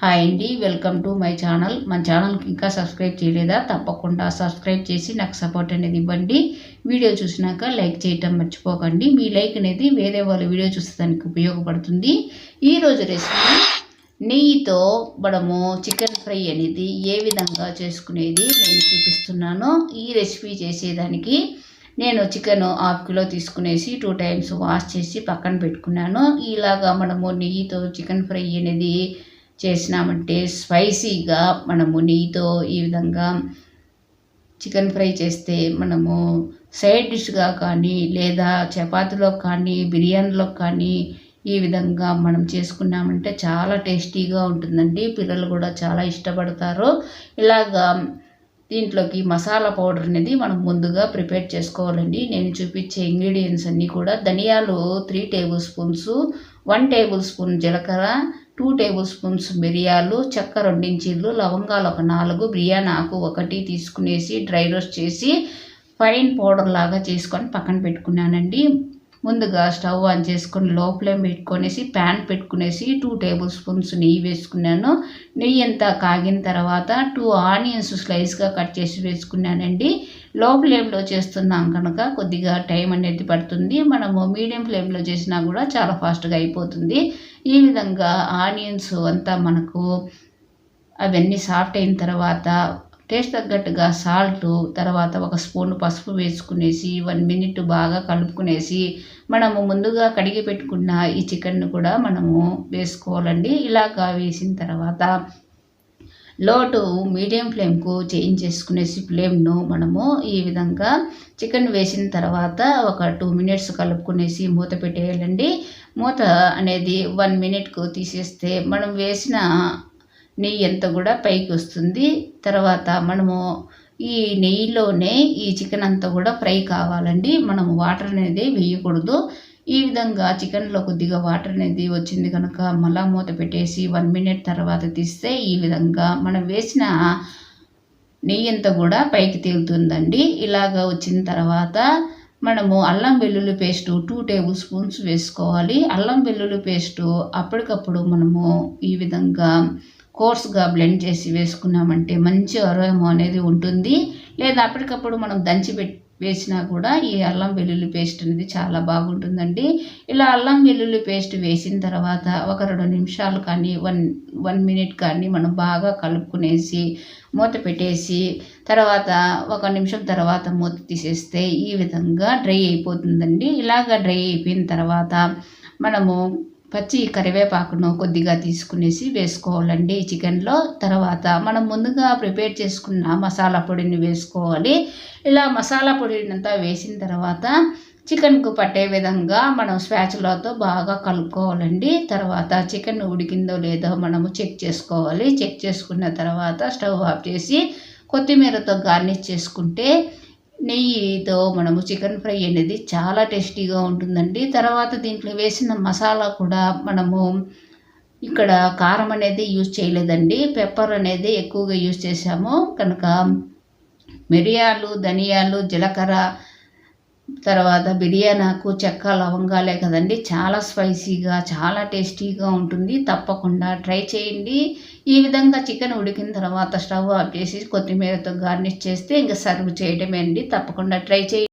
Hi అండి welcome to my channel. మన ఛానల్కి ఇంకా సబ్స్క్రైబ్ చేయలేదా? తప్పకుండా సబ్స్క్రైబ్ చేసి నాకు సపోర్ట్ అనేది ఇవ్వండి. వీడియో చూసినాక లైక్ చేయటం మర్చిపోకండి. మీ లైక్ అనేది వేరే వాళ్ళ వీడియో చూసేదానికి ఉపయోగపడుతుంది. ఈరోజు రెసిపీ నెయ్యితో మనము చికెన్ ఫ్రై అనేది ఏ విధంగా చేసుకునేది నేను చూపిస్తున్నాను. ఈ రెసిపీ చేసేదానికి నేను చికెన్ హాఫ్ కిలో తీసుకునేసి టూ టైమ్స్ వాష్ చేసి పక్కన పెట్టుకున్నాను. ఇలాగా మనము నెయ్యితో చికెన్ ఫ్రై అనేది చేసినామంటే స్పైసీగా మనము నెయ్యితో ఈ విధంగా చికెన్ ఫ్రై చేస్తే మనము సైడ్ డిష్గా కానీ లేదా చపాతీలో కానీ బిర్యానీలో కానీ ఈ విధంగా మనం చేసుకున్నామంటే చాలా టేస్టీగా ఉంటుందండి. పిల్లలు కూడా చాలా ఇష్టపడతారు. ఇలాగా దీంట్లోకి మసాలా పౌడర్ అనేది మనం ముందుగా ప్రిపేర్ చేసుకోవాలండి. నేను చూపించే ఇంగ్రీడియంట్స్ అన్నీ కూడా ధనియాలు three table spoons one table spoon జీలకర్ర టూ టేబుల్ స్పూన్స్ మిరియాలు చెక్క రెండించీలు లవంగాలు ఒక నాలుగు బిర్యానీ ఆకు ఒకటి తీసుకునేసి డ్రై రోస్ట్ చేసి ఫైన్ పౌడర్ లాగా చేసుకొని పక్కన పెట్టుకున్నానండి. ముందుగా స్టవ్ ఆన్ చేసుకొని లో ఫ్లేమ్ పెట్టుకొనేసి ప్యాన్ పెట్టుకునేసి టూ టేబుల్ స్పూన్స్ నెయ్యి వేసుకున్నాను. నెయ్యి అంతా కాగిన తర్వాత టూ ఆనియన్స్ స్లైస్గా కట్ చేసి వేసుకున్నానండి. లో ఫ్లేమ్లో చేస్తున్నాం కనుక కొద్దిగా టైం అనేది పడుతుంది. మనము మీడియం ఫ్లేమ్లో చేసినా కూడా చాలా ఫాస్ట్గా అయిపోతుంది. ఈ విధంగా ఆనియన్స్ అంతా మనకు అవన్నీ సాఫ్ట్ అయిన తర్వాత టేస్ట్ తగ్గట్టుగా సాల్ట్ తర్వాత ఒక స్పూన్ పసుపు వేసుకునేసి వన్ మినిట్ బాగా కలుపుకునేసి మనము ముందుగా కడిగి పెట్టుకున్న ఈ చికెన్ను కూడా మనము వేసుకోవాలండి. ఇలాగా వేసిన తర్వాత లోటు మీడియం ఫ్లేమ్కు చేంజ్ చేసుకునేసి ఫ్లేమ్ను మనము ఈ విధంగా చికెన్ వేసిన తర్వాత ఒక టూ మినిట్స్ కలుపుకునేసి మూత పెట్టేయాలండి. మూత అనేది వన్ మినిట్కు తీసేస్తే మనం వేసిన నెయ్యి అంతా కూడా పైకి వస్తుంది. తర్వాత మనము ఈ నెయ్యిలోనే ఈ చికెన్ అంతా కూడా ఫ్రై కావాలండి. మనం వాటర్ అనేది వేయకూడదు. ఈ విధంగా చికెన్లో కొద్దిగా వాటర్ అనేది వచ్చింది కనుక మళ్ళా మూత పెట్టేసి వన్ మినిట్ తర్వాత తీస్తే ఈ విధంగా మనం వేసిన నెయ్యి అంతా కూడా పైకి తేలుతుందండి. ఇలాగ వచ్చిన తర్వాత మనము అల్లం వెల్లుల్లి పేస్టు టూ టేబుల్ స్పూన్స్ వేసుకోవాలి. అల్లం వెల్లుల్లి పేస్టు అప్పటికప్పుడు మనము ఈ విధంగా కోర్స్గా బ్లెండ్ చేసి వేసుకున్నామంటే మంచి అరోమా అనేది ఉంటుంది. లేదా అప్పటికప్పుడు మనం దంచి పెట్టి వేసినా కూడా ఈ అల్లం వెల్లుల్లి పేస్ట్ అనేది చాలా బాగుంటుందండి. ఇలా అల్లం వెల్లుల్లి పేస్ట్ వేసిన తర్వాత ఒక రెండు నిమిషాలు కానీ వన్ వన్ మినిట్ కానీ మనం బాగా కలుపుకునేసి మూత పెట్టేసి తర్వాత ఒక నిమిషం తర్వాత మూత తీసేస్తే ఈ విధంగా డ్రై అయిపోతుందండి. ఇలాగ డ్రై అయిపోయిన తర్వాత మనము పచ్చి కరివేపాకును కొద్దిగా తీసుకునేసి వేసుకోవాలండి చికెన్లో. తర్వాత మనం ముందుగా ప్రిపేర్ చేసుకున్న మసాలా పొడిని వేసుకోవాలి. ఇలా మసాలా పొడినంతా వేసిన తర్వాత చికెన్కు పట్టే విధంగా మనం స్వాచులతో బాగా కలుపుకోవాలండి. తర్వాత చికెన్ ఉడికిందో లేదో మనము చెక్ చేసుకోవాలి. చెక్ చేసుకున్న తర్వాత స్టవ్ ఆఫ్ చేసి కొత్తిమీరతో గార్నిష్ చేసుకుంటే నెయ్యితో మనము చికెన్ ఫ్రై అనేది చాలా టేస్టీగా ఉంటుందండి. తర్వాత దీంట్లో వేసిన మసాలా కూడా మనము ఇక్కడ కారం అనేది యూజ్ చేయలేదండి. పెప్పర్ అనేది ఎక్కువగా యూజ్ చేసాము కనుక మిరియాలు ధనియాలు జీలకర్ర తర్వాత బిర్యానాకు చెక్క లవంగాలే కదండి. చాలా స్పైసీగా చాలా టేస్టీగా ఉంటుంది. తప్పకుండా ట్రై చేయండి. ఈ విధంగా చికెన్ ఉడికిన తర్వాత స్టవ్ ఆఫ్ చేసి కొత్తిమీరతో గార్నిష్ చేస్తే ఇంకా సర్వ్ చేయడమే అండి తప్పకుండా ట్రై చేయండి.